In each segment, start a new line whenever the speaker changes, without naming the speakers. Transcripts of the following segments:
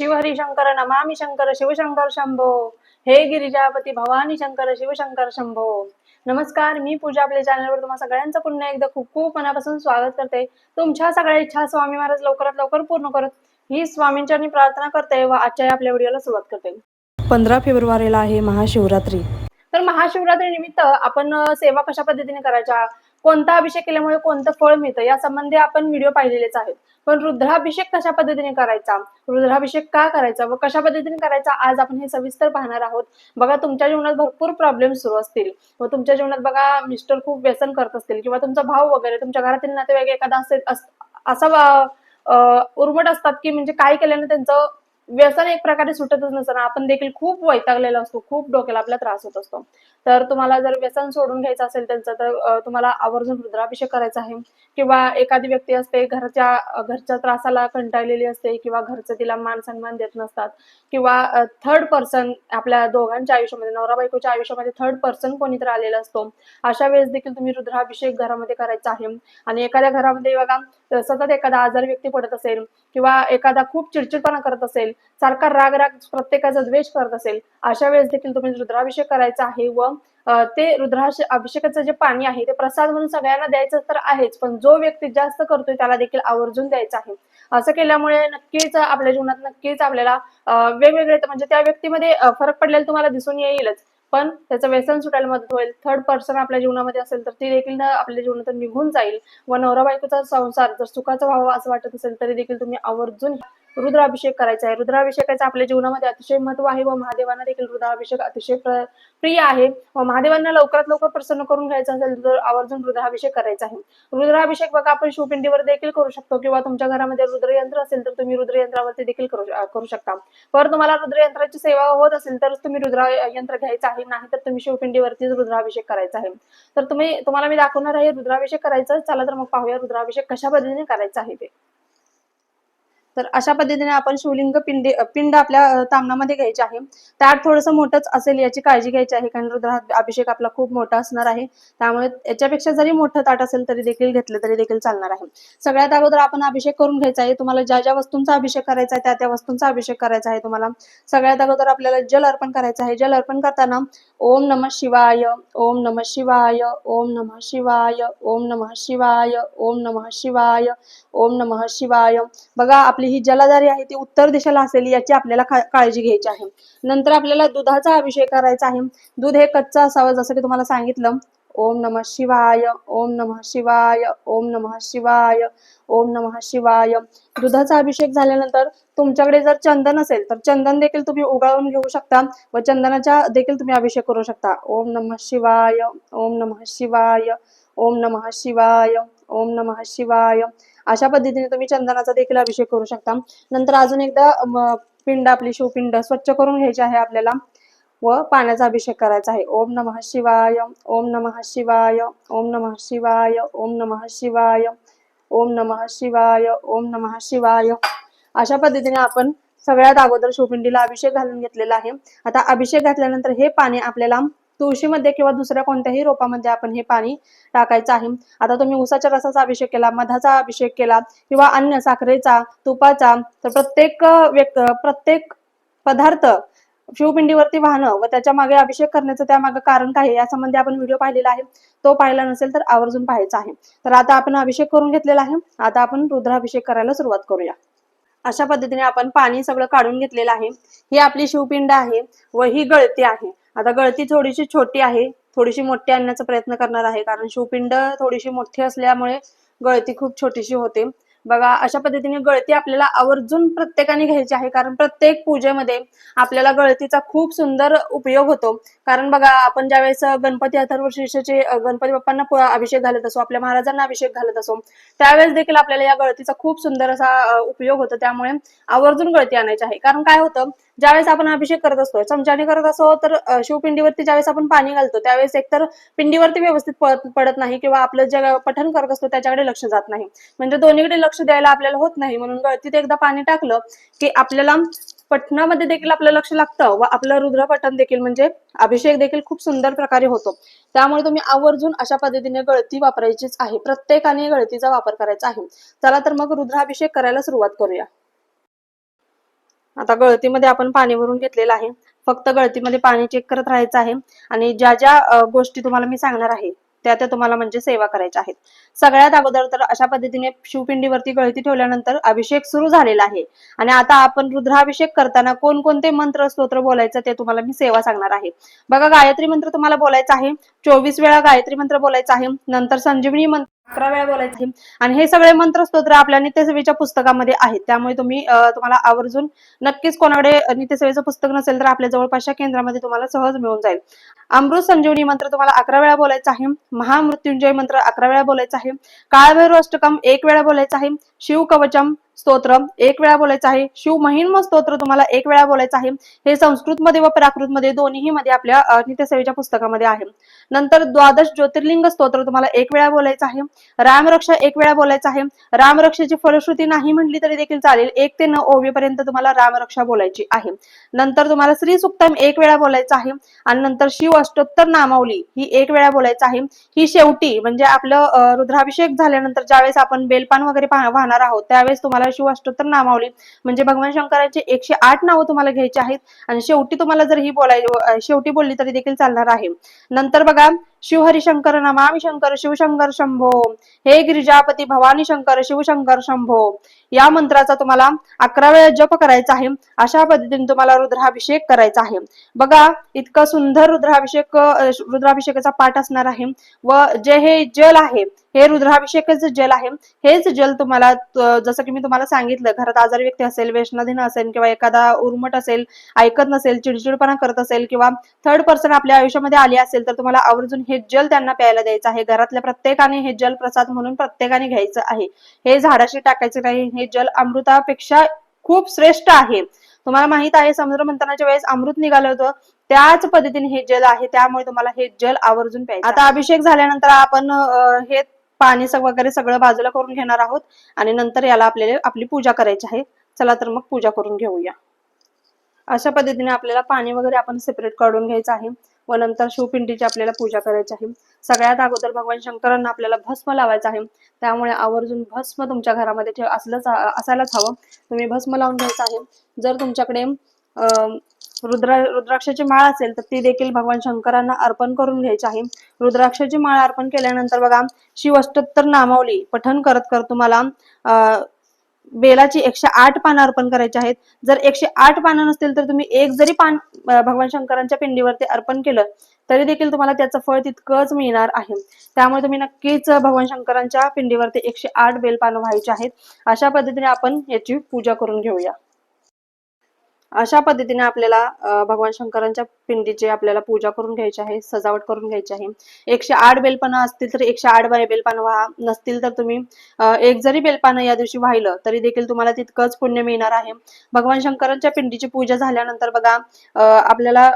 शिवहरी शंकर नमामि शंकर शिवशंकर शंभो. हे गिरिजापती भवानी शंकर शिवशंकर शंभो. नमस्कार मी पूजा आपल्या चॅनलवर तुम्हाला सगळ्यांचं पुन्हा एकदा खूप खूप मनापासून स्वागत करते. तुमच्या सगळ्या इच्छा स्वामी महाराज लवकरात लवकर पूर्ण करत ही स्वामींच्या प्रार्थना करते व आजच्या आपल्या व्हिडिओला सुरुवात करते.
पंधरा फेब्रुवारीला आहे महाशिवरात्री.
तर महाशिवरात्री निमित्त आपण सेवा कशा पद्धतीने करायच्या? कोणता अभिषेक केल्यामुळे कोणतं फळ मिळतं? या संबंधी आपण व्हिडिओ पाहिलेलेच आहेत. पण रुद्राभिषेक कशा पद्धतीने करायचा? रुद्राभिषेक का करायचा व कशा पद्धतीने करायचा? आज आपण हे सविस्तर पाहणार आहोत. बघा तुमच्या जीवनात भरपूर प्रॉब्लेम सुरू असतील. व तुमच्या जीवनात बघा मिस्टर खूप व्यसन करत असतील किंवा तुमचा भाऊ वगैरे तुमच्या घरातील नातेवाईक एखादा असेल असा उर्मट असतात की म्हणजे काय केल्याने त्यांचं व्यसन एक प्रकारे सुटतच नसताना आपण देखील खूप वैतागलेला असतो खूप डोक्याला आपला त्रास होत असतो. तर तुम्हाला जर व्यसन सोडून घ्यायचं असेल त्यांचं तर तुम्हाला आवर्जून रुद्राभिषेक करायचा आहे. किंवा एखादी व्यक्ती असते घरच्या घरच्या त्रासाला कंटाळलेली असते किंवा घरचं तिला मान सन्मान देत नसतात. किंवा थर्ड पर्सन आपल्या दोघांच्या आयुष्यामध्ये नवरा बायकोच्या आयुष्यामध्ये थर्ड पर्सन कोणीतरी आलेला असतो. अशा वेळेस देखील तुम्ही रुद्राभिषेक घरामध्ये करायचा आहे. आणि एखाद्या घरामध्ये बघा सतत एखादा आजारी व्यक्ती पडत असेल किंवा एखादा खूप चिडचिडपणा करत असेल सारखा राग राग प्रत्येकाचा द्वेष करत असेल अशा वेळेस देखील तुम्ही रुद्राभिषेक करायचा आहे व ते रुद्राश अभिषेकाचं जे पाणी आहे ते प्रसाद म्हणून सगळ्यांना द्यायचं तर आहेच पण जो व्यक्ती जास्त करतोय त्याला देखील आवर्जून द्यायचा आहे. असं केल्यामुळे नक्कीच आपल्या जीवनात नक्कीच आपल्याला वेगवेगळे म्हणजे त्या व्यक्तीमध्ये फरक पडलेला तुम्हाला दिसून येईलच. पण त्याचं व्यसन सुटायला मदत होईल. थर्ड पर्सन आपल्या जीवनामध्ये असेल तर ती देखील आपल्या जीवनातून निघून जाईल. व नवरा बायकोचा संसार जर सुखाचा व्हावा असं वाटत असेल तरी देखील तुम्ही आवर्जून रुद्राभिषेक करायचा आहे. रुद्राभिषेकाचं आपल्या जीवनामध्ये अतिशय महत्त्व आहे व महादेवांना देखील रुद्राभिषेक अतिशय प्रिय आहे. व महादेवांना लवकरात लवकर प्रसन्न करून घ्यायचं असेल तर आवर्जून रुद्राभिषेक करायचा आहे. रुद्राभिषेक बघा आपण शिवपिंडीवर देखील करू शकतो किंवा तुमच्या घरामध्ये रुद्रयंत्र असेल तर तुम्ही रुद्रयंत्रावरती देखील करू करू शकता. पर तुम्हाला रुद्रयंत्राची सेवा होत असेल तर तुम्ही रुद्रयंत्र घ्यायचं आहे. नाही तर तुम्ही शिवपिंडीवरतीच रुद्राभिषेक करायचा आहे. तर तुम्ही तुम्हाला मी दाखवणार आहे रुद्राभिषेक करायचं चला तर मग पाहूया रुद्राभिषेक कशा पद्धतीने करायचा आहे ते. तर अशा पद्धतीने आपण शिवलिंग पिंडी पिंड आपल्या तामणामध्ये घ्यायचे आहे. त्यात थोडंसं मोठंच असेल याची काळजी घ्यायची आहे कारण रुद्र अभिषेक आपला खूप मोठा असणार आहे. त्यामुळे याच्यापेक्षा जरी मोठं ताट असेल तरी देखील घेतलं तरी देखील चालणार आहे. सगळ्यात अगोदर आपण अभिषेक करून घ्यायचा आहे. तुम्हाला ज्या ज्या वस्तूंचा अभिषेक करायचा आहे त्या त्या वस्तूंचा अभिषेक करायचा आहे तुम्हाला. सगळ्यात अगोदर आपल्याला जल अर्पण करायचं आहे. जल अर्पण करताना ओम नम शिवाय ओम नम शिवाय ओम नम शिवाय ओम नम शिवाय ओम नम शिवाय ओम नम शिवाय. बघा आपली ही जलाधारी आहे ती उत्तर दिशेला असेल याची आपल्याला काळजी घ्यायची आहे. नंतर आपल्याला दुधाचा अभिषेक करायचा आहे. दूध हे कच्चं असावं जसं की तुम्हाला सांगितलं. ओम नम शिवाय ओम नम शिवाय ओम नम शिवाय ओम नम शिवाय. दुधाचा अभिषेक झाल्यानंतर तुमच्याकडे जर चंदन असेल तर चंदन देखील तुम्ही उगाळून घेऊ शकता व चंदनाचा देखील तुम्ही अभिषेक करू शकता. ओम नम शिवाय ओम नम शिवाय ओम नम शिवाय ओम नम शिवाय. अशा पद्धतीने तुम्ही चंदनाचा देखील अभिषेक करू शकता. नंतर अजून एकदा पिंड आपली शिवपिंड स्वच्छ करून घ्यायची आहे आपल्याला व पाण्याचा अभिषेक करायचा आहे. ओम नमः शिवाय ओम नमः शिवाय ओम नमः शिवाय ओम नमः शिवाय ओम नमः शिवाय ओम नमः शिवाय. अशा पद्धतीने आपण सगळ्यात अगोदर शिवपिंडीला अभिषेक घालून घेतलेला आहे. आता अभिषेक घातल्यानंतर हे पाणी आपल्याला तुळशीमध्ये किंवा दुसऱ्या कोणत्याही रोपामध्ये आपण हे पाणी टाकायचं आहे. आता तुम्ही उसाच्या रसाचा अभिषेक केला मधाचा अभिषेक केला किंवा अन्य साखरेचा तुपाचा तर प्रत्येक व्यक्त प्रत्येक पदार्थ शिवपिंडीवरती वाहन व त्याच्यामागे अभिषेक करण्याचं त्यामागे कारण काय आहे यासंबंधी आपण व्हिडिओ पाहिलेला आहे. तो पाहिला नसेल तर आवर्जून पाहायचा आहे. तर आता आपण अभिषेक करून घेतलेला आहे. आता आपण रुद्राभिषेक करायला सुरुवात करूया. अशा पद्धतीने आपण पाणी सगळं काढून घेतलेलं आहे. ही आपली शिवपिंड आहे व ही गळती आहे. आता गळती थोडीशी छोटी आहे. थोडीशी मोठी आणण्याचा प्रयत्न करणार आहे. कारण शिवपिंड थोडीशी मोठी असल्यामुळे गळती खूप छोटीशी होते. बघा अशा पद्धतीने गळती आपल्याला आवर्जून प्रत्येकाने घ्यायची आहे. कारण प्रत्येक पूजेमध्ये आपल्याला गळतीचा खूप सुंदर उपयोग होतो. कारण बघा आपण ज्यावेळेस गणपती अथर्वशीर्षचे गणपती बाप्पांना अभिषेक घालत असो आपल्या महाराजांना अभिषेक घालत असो त्यावेळेस देखील आपल्याला या गळतीचा खूप सुंदर असा उपयोग होतो. त्यामुळे आवर्जून गळती आणायची आहे. कारण काय होतं? ज्यावेळेस आपण अभिषेक करत असतो चमच्याने करत असो तर शिवपिंडीवरती ज्यावेळेस आपण पाणी घालतो त्यावेळेस एकतर पिंडीवरती व्यवस्थित पडत नाही किंवा आपलं जे पठण करत असतो त्याच्याकडे लक्ष जात नाही. म्हणजे दोन्हीकडे लक्ष द्यायला आपल्याला होत नाही. म्हणून गळतीत एकदा पाणी टाकलं की आपल्याला पठणामध्ये देखील आपलं लक्ष लागतं व आपलं रुद्र पठण देखील म्हणजे अभिषेक देखील खूप सुंदर प्रकारे होतो. त्यामुळे तुम्ही आवर्जून अशा पद्धतीने गळती वापरायचीच आहे. प्रत्येकाने गळतीचा वापर करायचा आहे. चला तर मग रुद्राभिषेक करायला सुरुवात करूया. आता गळतीमध्ये आपण पाणी भरून घेतलेलं आहे. फक्त गळतीमध्ये पाणी चेक करत राहायचं आहे. आणि ज्या ज्या गोष्टी तुम्हाला मी सांगणार आहे त्या त्या तुम्हाला म्हणजे सेवा करायच्या आहेत. सगळ्यात अगोदर तर अशा पद्धतीने शिवपिंडीवरती गळती ठेवल्यानंतर अभिषेक सुरू झालेला आहे. आणि आता आपण रुद्राभिषेक करताना कोणकोणते मंत्र स्तोत्र बोलायचं ते तुम्हाला मी सेवा सांगणार आहे. बघा गायत्री मंत्र तुम्हाला बोलायचा आहे. चोवीस वेळा गायत्री मंत्र बोलायचा आहे. नंतर संजीवनी मंत्र अकरा वेळा बोलायचे आणि हे सगळे मंत्र स्तोत्र आपल्या नित्यसेवेच्या पुस्तकामध्ये आहेत. त्यामुळे तुम्ही तुम्हाला आवर्जून नक्कीच कोणाकडे नित्यसेवेचं पुस्तक नसेल तर आपल्या जवळपासच्या केंद्रामध्ये तुम्हाला सहज मिळून जाईल. अमृत संजीवनी मंत्र तुम्हाला अकरा वेळा बोलायचा आहे. महामृत्युंजय मंत्र अकरा वेळा बोलायचा आहे. काळभैरव अष्टकम एक वेळा बोलायचा आहे. शिव कवचम स्तोत्र. एक वेळा बोलायचं आहे. शिव महिन्म स्तोत्र तुम्हाला एक वेळा बोलायचं आहे. हे संस्कृत मध्ये व प्राकृत मध्ये दोन्ही मध्ये आपल्या नित्यसेवेच्या पुस्तकामध्ये आहे. नंतर द्वादश ज्योतिर्लिंग स्तोत्र तुम्हाला एक वेळा बोलायचं आहे. रामरक्षा एक वेळा बोलायचं आहे. रामरक्षेची फलश्रुती नाही म्हटली तरी देखील चालेल. एक ते नऊ ओवीपर्यंत तुम्हाला रामरक्षा बोलायची आहे. नंतर तुम्हाला श्री सुक्तम एक वेळा बोलायचं आहे. आणि नंतर शिव अष्टोत्तर नामावली ही एक वेळा बोलायचं आहे. ही शेवटी म्हणजे आपलं रुद्राभिषेक झाल्यानंतर ज्यावेळेस आपण बेलपान वगैरे वाहणार आहोत त्यावेळेस तुम्हाला शिव अष्टोत्तर नामावली. म्हणजे भगवान शंकरांचे एकशे आठ नावं तुम्हाला घ्यायची आहेत. आणि शेवटी तुम्हाला जर ही बोलाय शेवटी बोलली तरी देखील चालणार आहे. नंतर बघा शिवहरिशंकर नमामि शंकर शिवशंकर शंभो. हे गिरिजापती भवानी शंकर शिवशंकर शंभो. या मंत्राचा तुम्हाला अकरा वेळा जप करायचा आहे. अशा पद्धतीने तुम्हाला रुद्राभिषेक करायचा आहे. बघा इतकं सुंदर रुद्राभिषेक रुद्राभिषेकाचा पाठ असणार आहे. व जे हे जल आहे हे रुद्राभिषेकच जल आहे. हेच जल तुम्हाला जसं की मी तुम्हाला सांगितलं घरात आजारी व्यक्ती असेल वेष्णाधीन असेल किंवा एखादा उर्मट असेल ऐकत नसेल चिडचिडपणा करत असेल किंवा थर्ड पर्सन आपल्या आयुष्यामध्ये आली असेल तर तुम्हाला आवर्जून हे जल त्यांना प्यायला द्यायचं आहे. घरातल्या प्रत्येकाने हे जल प्रसाद म्हणून प्रत्येकाने घ्यायचं आहे. हे झाडाशी टाकायचं नाही. हे जल अमृतापेक्षा खूप श्रेष्ठ आहे. तुम्हाला माहीत आहे समुद्र मंथनाच्या वेळेस अमृत निघालं होतं. त्याच पद्धतीने हे जल आहे. त्यामुळे तुम्हाला हे जल आवर्जून प्यायचं आता अभिषेक झाल्यानंतर आपण हे पाणी वगैरे सगळं बाजूला करून घेणार आहोत. आणि नंतर याला आपल्याला आपली पूजा करायची आहे. चला तर मग पूजा करून घेऊया. अशा पद्धतीने आपल्याला पाणी वगैरे आपण सेपरेट काढून घ्यायचं आहे. व नंतर शिवपिंडीची आपल्याला पूजा करायची आहे. सगळ्यात अगोदर भगवान शंकरांना आपल्याला भस्म लावायचं आहे. त्यामुळे आवर्जून भस्म तुमच्या घरामध्ये ठेव असलंच असायलाच हवं. तुम्ही भस्म लावून घ्यायचं आहे. जर तुमच्याकडे अं, रुद्रा रुद्राक्षाची माळ असेल तर ती देखील भगवान शंकरांना अर्पण करून घ्यायची आहे. रुद्राक्षाची माळ अर्पण केल्यानंतर बघा शिव अष्टोत्तर नामावली पठन करत करत तुम्हाला बेलाची एकशे आठ पानं अर्पण करायची आहेत. जर एकशे आठ पानं नसतील तर तुम्ही एक जरी पान भगवान शंकरांच्या पिंडीवरती अर्पण केलं तरी देखील तुम्हाला त्याचं फळ तितकंच मिळणार आहे. त्यामुळे तुम्ही नक्कीच भगवान शंकरांच्या पिंडीवरती एकशे आठ बेल पानं व्हायची आहेत. अशा पद्धतीने आपण याची पूजा करून घेऊया. अशा पद्धतीने आपल्याला भगवान शंकरांच्या पिंडीची आपल्याला पूजा करून घ्यायची आहे सजावट करून घ्यायची आहे. एकशे आठ बेलपानं असतील तर एकशे आठ बाय बेलपानं व्हा नसतील तर तुम्ही एक जरी बेलपानं या दिवशी वाहिलं तरी देखील तुम्हाला तितकंच पुण्य मिळणार आहे. भगवान शंकरांच्या पिंडीची पूजा झाल्यानंतर बघा अं, आपल्याला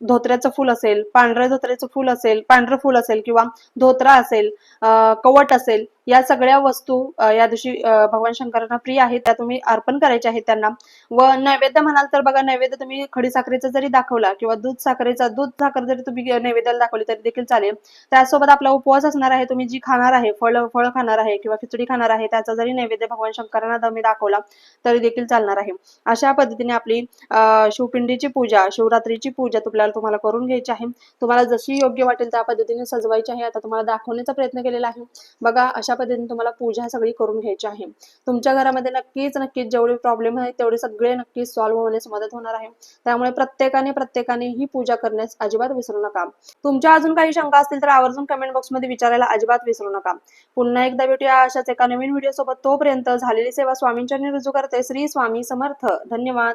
धोत्र्याचं फुल असेल पांढऱ्या धोत्र्याचं फुल असेल पांढरं फुल असेल किंवा धोत्रा असेल अं, कवट असेल या सगळ्या वस्तू या दिवशी भगवान शंकरांना प्रिय आहेत त्या तुम्ही अर्पण करायच्या आहेत त्यांना. व नैवेद्य म्हणाल तर बघा नैवेद्य तुम्ही खडी साखरेचा जरी दाखवला किंवा दूध साखरेचा दूध साखर जरी तुम्ही नैवेद्याला दाखवली तरी देखील चालेल. त्यासोबत आपला उपवास असणार आहे तुम्ही जी खाणार आहे फळ फळ खाणार आहे किंवा खिचडी खाणार आहे त्याचा जरी नैवेद्य भगवान शंकरांना तुम्ही दाखवला तरी देखील चालणार आहे. अशा पद्धतीने आपली शिवपिंडीची पूजा शिवरात्रीची पूजा तुम्हाला तुम्हाला करून घ्यायची आहे. तुम्हाला जशी योग्य वाटेल त्या पद्धतीने सजवायची आहे. आता तुम्हाला दाखवण्याचा प्रयत्न केलेला आहे. बघा अशा पद्धतीने तुम्हाला पूजा सगळी करून घ्यायची आहे. तुमच्या घरामध्ये नक्कीच नक्कीच जेवढे प्रॉब्लेम आहेत तेवढे सगळे नक्कीच सॉल्व्ह होण्यास मदत होणार आहे. त्यामुळे प्रत्येकाने प्रत्येकाने ही पूजा करण्यास अजिबात विसरू नका. तुमच्या अजून काही शंका असतील तर आवर्जून कमेंट बॉक्समध्ये विचारायला अजिबात विसरू नका. पुन्हा एकदा भेटूया अशाच एका नवीन व्हिडिओ सोबत. तोपर्यंत झालेली सेवा स्वामींच्या रुजू करते. श्री स्वामी समर्थ. धन्यवाद.